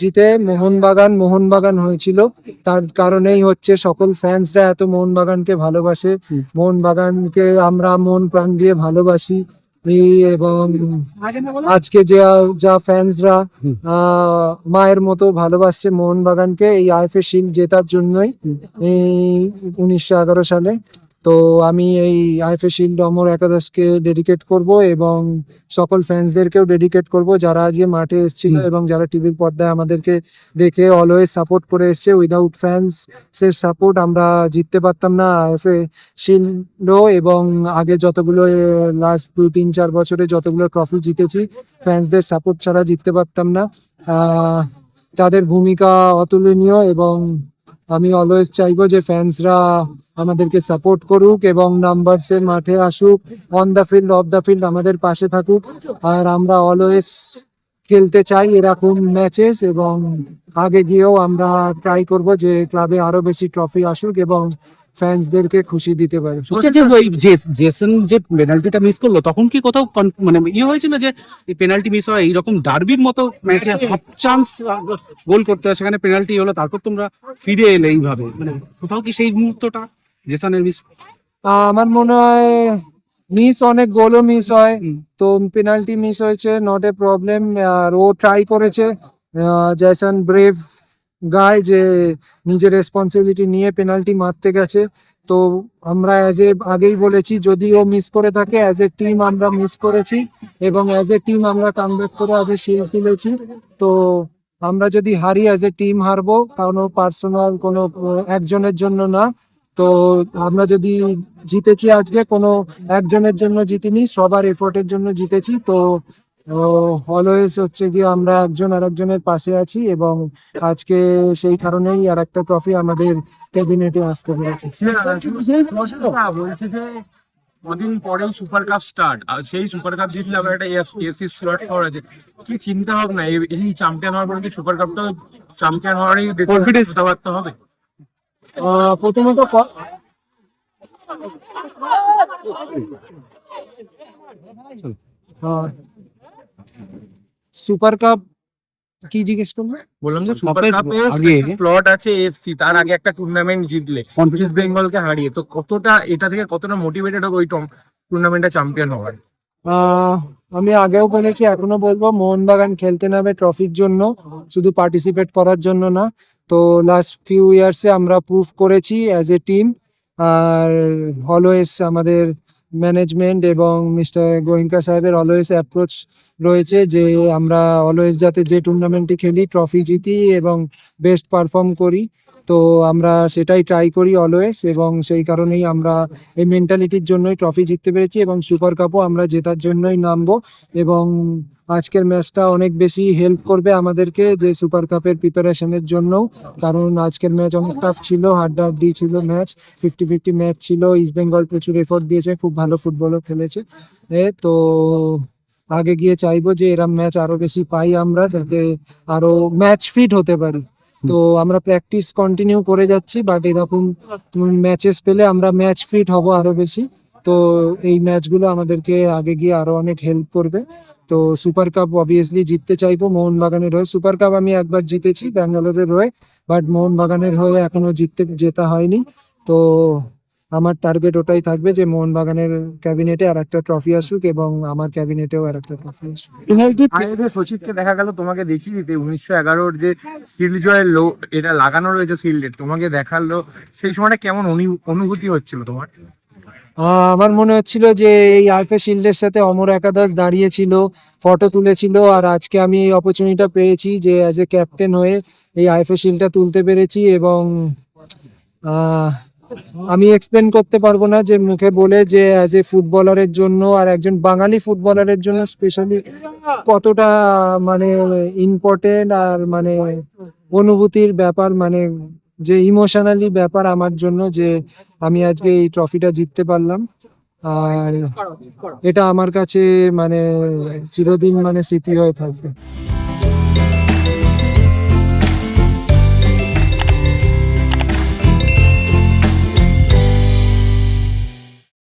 জিতে মোহনবাগান মোহনবাগান হয়েছিল। তার কারণেই হচ্ছে সকল ফ্যান্সরা এত মোহনবাগানকে ভালোবাসে। মোহনবাগানকে আমরা মন প্রাণ দিয়ে ভালোবাসি। এবং আজকে যা যা ফ্যান্সরা মায়ের মতো ভালোবাসছে মোহনবাগানকে এই আইএফএ শিল্ড জেতার জন্যই এই উনিশশো এগারো সালে। তো আমি এই আইএফএ শিল্ড অমর একাদশকে ডেডিকেট করব এবং সকল ফ্যান্সদেরকেও ডেডিকেট করব যারা আজকে মাঠে এসেছিল এবং যারা টিভির পর্দায় আমাদেরকে দেখে অলওয়েজ সাপোর্ট করে এসছে। উইদাউট ফ্যান্স এর সাপোর্ট আমরা জিততে পারতাম না আইএফএ শিল্ডও এবং আগে যতগুলো লাস্ট দু তিন চার বছরে যতগুলো ট্রফি জিতেছি ফ্যান্সদের সাপোর্ট ছাড়া জিততে পারতাম না। তাদের ভূমিকা অতুলনীয় এবং আমি অলওয়েজ চাইব যে ফ্যান্সরা আমাদেরকে সাপোর্ট করুক এবং নাম্বারসের মাঠে আসুক on the field off the field আমাদের পাশে থাকুক। আর আমরা অলওয়েজ খেলতে চাই এরকম ম্যাচেস এবং আগে গিয়েও আমরা ট্রাই করব যে ক্লাবে আরও বেশি ট্রফি আসুক এবং ফ্যান্সদেরকে খুশি দিতে পারি। আচ্ছা যে ওই জেসন যে পেনাল্টিটা মিস করল তখন কি কোথাও মানে ইয়ে হয়েছিল যে এই পেনাল্টি মিস হয় এইরকম ডার্বির মতো ম্যাচে সব চান্স গোল করতে হয় সেখানে পেনাল্টি হলো তারপর তোমরা ফিরে এলে এইভাবে? মানে কোথাও কি সেই মুহূর্তটা? জেসনের মিস আমার মনে হয় মিস অনেক গোলও মিস হয়। তো পেনাল্টি মিস হয়েছে নট এ প্রবলেম আর ও ট্রাই করেছে জয়সন ব্রেভ গায় যে নিজের রেসপন্সিবিলিটি নিয়ে পেনাল্টি মারতে গেছে। তো আমরা অ্যাজ এ আগেই বলেছি যদি ও মিস করে থাকে অ্যাজ এ টিম আমরা মিস করেছি এবং অ্যাজ এ টিম আমরা কামব্যাক করে আজ শিল্ড তুলেছি তো আমরা যদি হারি অ্যাজ এ টিম হারবো কোনো পার্সোনাল কোনো একজনের জন্য না। তো আমরা যদি জিতেছি আজকে কোনো একজনের জন্য জিতিনি সবার এফোর্টের জন্য জিতেছি। তো অলওয়েজ হচ্ছে গিয়ে আমরা একজন আর একজনের পাশে আছি এবং আজকে সেই কারণেই আর একটা ট্রফি আমাদের ক্যাবিনেটে আসতে পেরেছে। বলছি যে কদিন পরেই সুপার কাপ স্টার্ট আর সেই সুপার কাপ জিতলে আবার একটা এফসি স্লট পাওয়ার আছে কি চিন্তা ভাবনা এই- এই চ্যাম্পিয়ন হওয়ার পরে কি সুপার কাপটা চ্যাম্পিয়ন হওয়ারই কনফিডেন্স কথাবার্তা হবে? প্রথমত সুপার কাপ কি জিজ্ঞেস করবে বললাম যে সুপার কাপে আগে প্লট আছে এফসি তার আগে একটা টুর্নামেন্ট জিতলে। ইস্ট বেঙ্গলকে হারিয়ে। তো কতটা এটা থেকে কতটা মোটিভেটেড হবে ওই টুর্নামেন্টটা চ্যাম্পিয়ন হওয়ার? আহ, আমি আগেও বলেছি এখনও বলব মোহনবাগান খেলতে নামে ট্রফির জন্য শুধু পার্টিসিপেট করার জন্য না তো লাস্ট ফিউ ইয়ার্সে আমরা প্রুফ করেছি অ্যাজ এ টিম আর অলওয়েজ আমাদের ম্যানেজমেন্ট এবং মিস্টার গোয়েঙ্কা সাহেবের অলওয়েজ অ্যাপ্রোচ রয়েছে যে আমরা অলওয়েজ যাতে যে টুর্নামেন্টটি খেলি ট্রফি জিতি এবং বেস্ট পারফর্ম করি। তো আমরা সেটাই ট্রাই করি অলওয়েজ এবং সেই কারণেই আমরা এই মেন্টালিটির জন্যই ট্রফি জিততে পেরেছি এবং সুপার কাপও আমরা জেতার জন্যই নামবো এবং আজকের ম্যাচটা অনেক বেশি হেল্প করবে আমাদেরকে যে সুপার কাপের প্রিপারেশনের জন্য কারণ আজকের ম্যাচ অনেক টাফ ছিল, হাড্ডাহাড্ডি ছিল ম্যাচ ফিফটি ফিফটি ম্যাচ ছিল ইস্ট বেঙ্গল প্রচুর এফোর্ট দিয়েছে, খুব ভালো ফুটবলও খেলেছে। এ তো আগে গিয়ে চাইব যে এরম ম্যাচ আরও বেশি পাই আমরা, যাতে আরও ম্যাচ ফিট হতে পারি। তো আমরা প্র্যাকটিস কন্টিনিউ করে যাচ্ছি বাট এরকম ম্যাচেস পেলে আমরা ম্যাচ ফিট হব আরও বেশি। তো এই ম্যাচগুলো আমাদেরকে আগে গিয়ে আরও অনেক হেল্প করবে। তো সুপার কাপ অবভিয়াসলি জিততে চাইব, মোহনবাগানের হয়ে। সুপার কাপ আমি একবার জিতেছি, ব্যাঙ্গালোরের হয়ে বাট মোহনবাগানের হয়ে এখনও জিততে জেতা হয়নি। তো আমার টার্গেট ওটাই থাকবে যে মোহনবাগানের ক্যাবিনেটে আর একটা ট্রফি আসুক এবং আমার ক্যাবিনেটেও আর একটা ট্রফি আসুক সচিবকে দেখা গেল তোমাকে দেখিয়ে দিতে। উনিশশো এগারোর যে শিল্ড জয়ের লো এটা লাগানো রয়েছে শিল্ডের তোমাকে দেখাল। সেই সময়টা কেমন অনু- অনুভূতি হচ্ছিল তোমার? আহ, আমার মনে হচ্ছিল যে এই আইফে শিল্ডের সাথে অমর একাদশ দাঁড়িয়েছিল ফটো তুলেছিল আর আজকে আমি এই অপরচুনিটিটা পেয়েছি যে অ্যাজ এ ক্যাপ্টেন হয়ে এই আইফে শিল্ডটা তুলতে পেরেছি এবং আহ, আমি এক্সপ্লেন করতে পারব না যে মুখে বলে যে অ্যাজ এ ফুটবলারের জন্য আর একজন বাঙালি ফুটবলারের জন্য স্পেশালি কতটা মানে ইম্পর্টেন্ট আর মানে অনুভূতির ব্যাপার মানে যে ইমোশনালি ব্যাপার আমার জন্য যে আমি আজকে এই ট্রফিটা জিততে পারলাম। আর এটা আমার কাছে মানে চিরদিন মানে স্মৃতি হয়ে থাকবে।